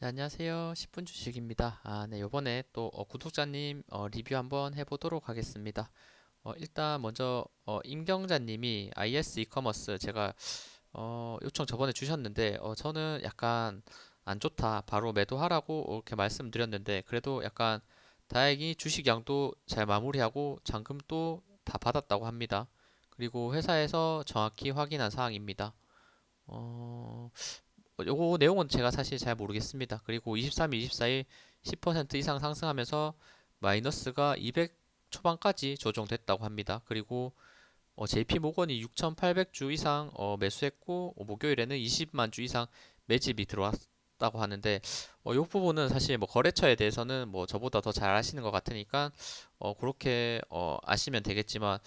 네, 안녕하세요. 10분 주식입니다. 아, 네, 요번에 또 어, 구독자님 어, 리뷰 한번 해보도록 하겠습니다. 어, 일단 먼저 어, 임경자님이 IS 이커머스 제가 어, 요청 저번에 주셨는데 어, 저는 약간 안 좋다. 바로 매도하라고 이렇게 말씀드렸는데 그래도 약간 다행히 주식 양도 잘 마무리하고 잔금도 다 받았다고 합니다. 그리고 회사에서 정확히 확인한 사항입니다. 어, 어, 요거 내용은 제가 사실 잘 모르겠습니다. 그리고 23일, 24일 10% 이상 상승하면서 마이너스가 200 초반까지 조정됐다고 합니다. 그리고 어, JP 모건이 6,800주 이상 어, 매수했고 어, 목요일에는 20만 주 이상 매집이 들어왔다고 하는데 어, 이 부분은 사실 뭐 거래처에 대해서는 뭐 저보다 더 잘 아시는 것 같으니까 어, 그렇게 어, 아시면 되겠지만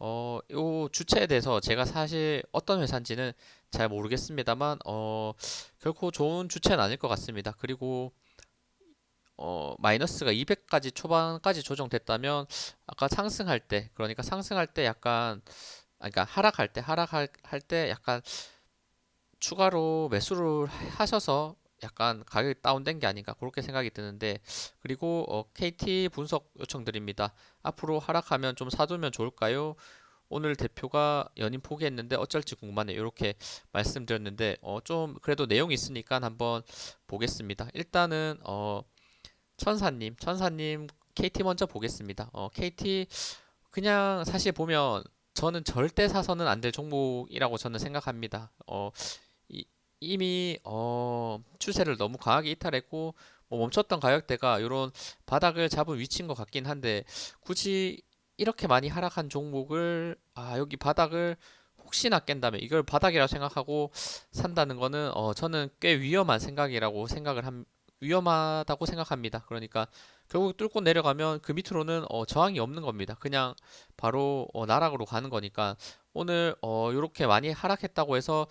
어, 요 주체에 대해서 제가 사실 어떤 회사인지는 잘 모르겠습니다만, 어, 결코 좋은 주체는 아닐 것 같습니다. 그리고, 어, 마이너스가 200까지 초반까지 조정됐다면, 아까 상승할 때, 그러니까 상승할 때 약간, 아, 그러니까 하락할 때, 하락할 할때 약간 추가로 매수를 하셔서 약간 가격이 다운된 게 아닌가 그렇게 생각이 드는데 그리고 어, KT 분석 요청드립니다. 앞으로 하락하면 좀 사두면 좋을까요? 오늘 대표가 연임 포기했는데 어쩔지 궁금하네요. 이렇게 말씀드렸는데 어, 좀 그래도 내용이 있으니까 한번 보겠습니다. 일단은 어, 천사님, 천사님 KT 먼저 보겠습니다. 어, KT 그냥 사실 보면 저는 절대 사서는 안 될 종목이라고 저는 생각합니다. 어, 이, 이미 어, 추세를 너무 강하게 이탈했고 뭐 멈췄던 가격대가 이런 바닥을 잡은 위치인 것 같긴 한데 굳이 이렇게 많이 하락한 종목을 아 여기 바닥을 혹시나 깬다면 이걸 바닥이라고 생각하고 산다는 거는 어 저는 꽤 위험한 생각이라고 생각을 함 위험하다고 생각합니다. 그러니까 결국 뚫고 내려가면 그 밑으로는 어 저항이 없는 겁니다. 그냥 바로 어 나락으로 가는 거니까 오늘 어 요렇게 많이 하락했다고 해서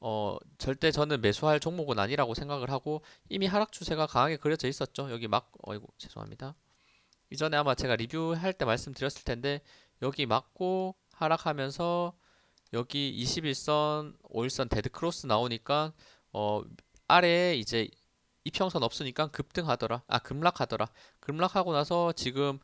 어, 절대 저는 매수할 종목은 아니라고 생각을 하고 이미 하락 추세가 강하게 그려져 있었죠. 여기 막, 어이구, 죄송합니다. 이전에 아마 제가 리뷰할 때 말씀드렸을 텐데 여기 맞고 하락하면서 여기 21선, 5일선 데드 크로스 나오니까 어, 아래에 이제 이평선 없으니까 급등하더라. 아, 급락하더라. 급락하고 나서 지금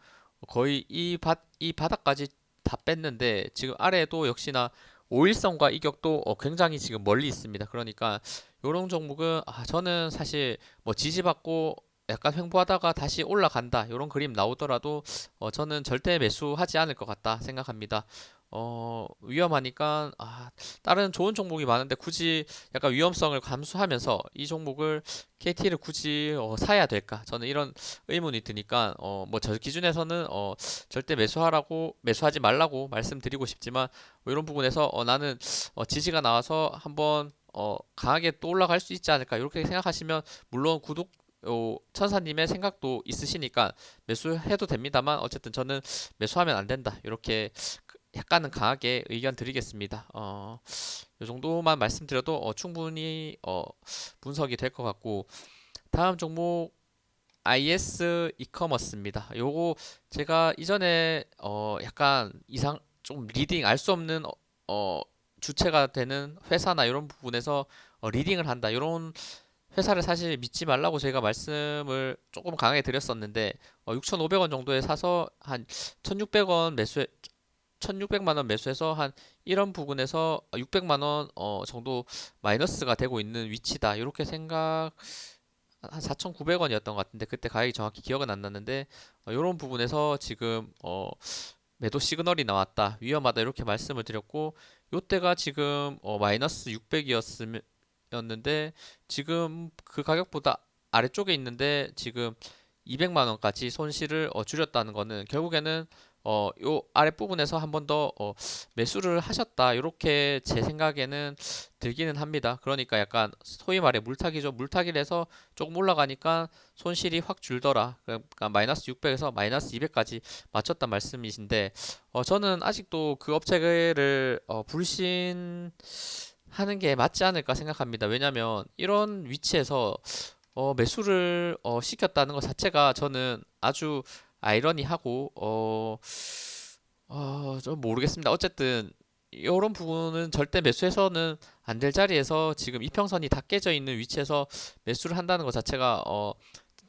거의 이 바, 이 바닥까지 다 뺐는데 지금 아래에도 역시나 5일선과 이격도 어, 굉장히 지금 멀리 있습니다. 그러니까 요런 종목은 아, 저는 사실 뭐 지지받고 약간 횡보하다가 다시 올라간다 요런 그림 나오더라도 어, 저는 절대 매수하지 않을 것 같다 생각합니다. 어, 위험하니까 아, 다른 좋은 종목이 많은데 굳이 약간 위험성을 감수하면서 이 종목을 KT를 굳이 어, 사야 될까? 저는 이런 의문이 드니까 어, 뭐 저 기준에서는 어, 절대 매수하라고 매수하지 말라고 말씀드리고 싶지만 뭐 이런 부분에서 어, 나는 어, 지지가 나와서 한번 어, 강하게 또 올라갈 수 있지 않을까 이렇게 생각하시면 물론 구독 어, 천사님의 생각도 있으시니까 매수해도 됩니다만 어쨌든 저는 매수하면 안 된다 이렇게 약간은 강하게 의견 드리겠습니다. 어, 이 정도만 말씀드려도 어, 충분히 어, 분석이 될 것 같고 다음 종목 IS 이커머스입니다. 요거 제가 이전에 어, 약간 이상 좀 리딩 알 수 없는 어, 어, 주체가 되는 회사나 이런 부분에서 어, 리딩을 한다 이런 회사를 사실 믿지 말라고 제가 말씀을 조금 강하게 드렸었는데 어, 6,500원 정도에 사서 한 1,600원 매수해 1,600만 원 매수해서 한 이런 부분에서 600만 원 어, 정도 마이너스가 되고 있는 위치다. 이렇게 생각 한 4,900원이었던 것 같은데 그때 가격이 정확히 기억은 안 났는데 어, 이런 부분에서 지금 어, 매도 시그널이 나왔다. 위험하다. 이렇게 말씀을 드렸고 요때가 지금 어, 마이너스 600이었으면 였는데 지금 그 가격보다 아래쪽에 있는데 지금 200만 원까지 손실을 어, 줄였다는 거는 결국에는 어, 요 아랫부분에서 한 번 더 어, 매수를 하셨다. 이렇게 제 생각에는 들기는 합니다. 그러니까 약간 소위 말해 물타기죠. 물타기를 해서 조금 올라가니까 손실이 확 줄더라. 그러니까 마이너스 600에서 마이너스 200까지 맞췄단 말씀이신데 어, 저는 아직도 그 업체를 어, 불신 하는 게 맞지 않을까 생각합니다. 왜냐면 이런 위치에서 어, 매수를 어, 시켰다는 것 자체가 저는 아주 아이러니하고 어, 어, 좀 모르겠습니다. 어쨌든 이런 부분은 절대 매수해서는 안 될 자리에서 지금 이평선이 다 깨져 있는 위치에서 매수를 한다는 것 자체가 어,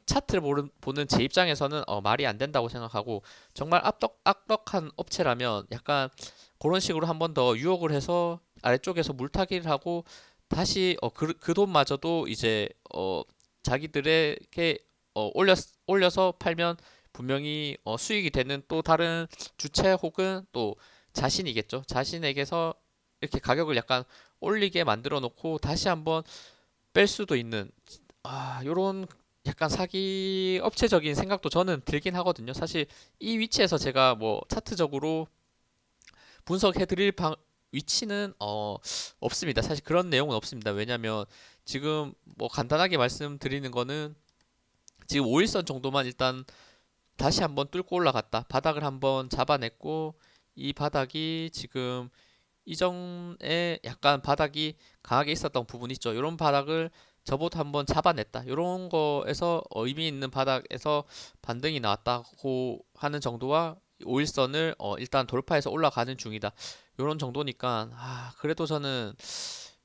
차트를 보는, 보는 제 입장에서는 어, 말이 안 된다고 생각하고 정말 악덕, 악덕한 업체라면 약간 그런 식으로 한 번 더 유혹을 해서 아래쪽에서 물타기를 하고 다시 어, 그, 그 돈마저도 이제 어, 자기들에게 어, 올려, 올려서 팔면 분명히 어, 수익이 되는 또 다른 주체 혹은 또 자신이겠죠. 자신에게서 이렇게 가격을 약간 올리게 만들어 놓고 다시 한번 뺄 수도 있는 아, 요런 약간 사기 업체적인 생각도 저는 들긴 하거든요. 사실 이 위치에서 제가 뭐 차트적으로 분석해 드릴 방 위치는 어 없습니다. 사실 그런 내용은 없습니다. 왜냐면 지금 뭐 간단하게 말씀드리는 거는 지금 5일선 정도만 일단 다시 한번 뚫고 올라갔다. 바닥을 한번 잡아냈고 이 바닥이 지금 이전에 약간 바닥이 강하게 있었던 부분이 있죠. 이런 바닥을 저보다 한번 잡아냈다. 이런 거에서 어, 의미 있는 바닥에서 반등이 나왔다고 하는 정도와 5일선을 어, 일단 돌파해서 올라가는 중이다. 이런 정도니까 아, 그래도 저는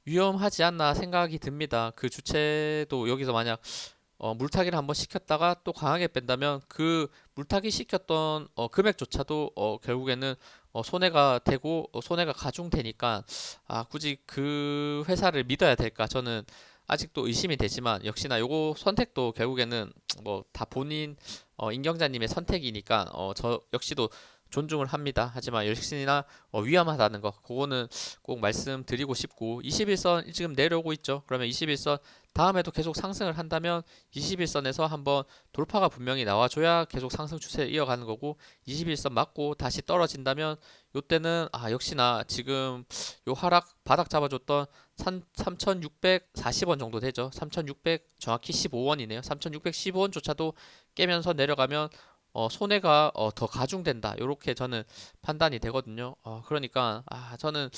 위험하지 않나 생각이 듭니다. 그 주체도 여기서 만약 어, 물타기를 한번 시켰다가 또 강하게 뺀다면 그 물타기 시켰던 어, 금액조차도 어, 결국에는 어, 손해가 되고 어, 손해가 가중되니까 아, 굳이 그 회사를 믿어야 될까? 저는 아직도 의심이 되지만 역시나 요거 선택도 결국에는 뭐 다 본인 어, 임경자님의 선택이니까 어, 저 역시도 존중을 합니다. 하지만 역시나 어, 위험하다는 거 그거는 꼭 말씀드리고 싶고 21선 지금 내려오고 있죠. 그러면 21선 다음에도 계속 상승을 한다면 21선에서 한번 돌파가 분명히 나와줘야 계속 상승 추세를 이어가는 거고 21선 맞고 다시 떨어진다면 요때는 아 역시나 지금 요 하락 바닥 잡아줬던 3,640원 정도 되죠. 3,600 정확히 15원이네요. 3,615원조차도 깨면서 내려가면 어, 손해가 어, 더 가중된다. 요렇게 저는 판단이 되거든요. 어, 그러니까 아, 저는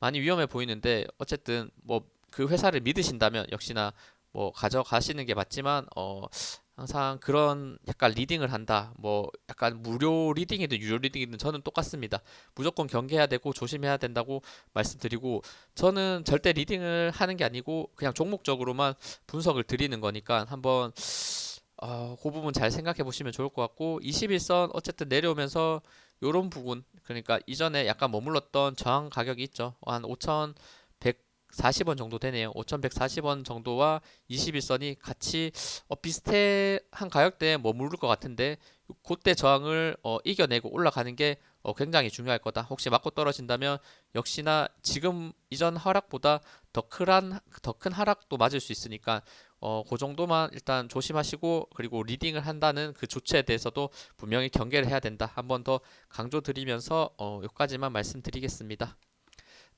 많이 위험해 보이는데 어쨌든 뭐 그 회사를 믿으신다면 역시나 뭐 가져가시는 게 맞지만 어, 항상 그런 약간 리딩을 한다. 뭐 약간 무료 리딩이든 유료 리딩이든 저는 똑같습니다. 무조건 경계해야 되고 조심해야 된다고 말씀드리고 저는 절대 리딩을 하는 게 아니고 그냥 종목적으로만 분석을 드리는 거니까 한번 어, 그 부분 잘 생각해 보시면 좋을 것 같고 21선 어쨌든 내려오면서 요런 부분 그러니까 이전에 약간 머물렀던 저항 가격이 있죠. 한 5,140원 정도 되네요. 5,140원 정도와 21선이 같이 어, 비슷한 가격대에 머무를 것 같은데 그때 저항을 어, 이겨내고 올라가는 게 어, 굉장히 중요할 거다. 혹시 맞고 떨어진다면 역시나 지금 이전 하락보다 더 큰, 더 큰 하락도 맞을 수 있으니까 어, 그 정도만 일단 조심하시고 그리고 리딩을 한다는 그 조치에 대해서도 분명히 경계를 해야 된다. 한 번 더 강조드리면서 어, 여기까지만 말씀드리겠습니다.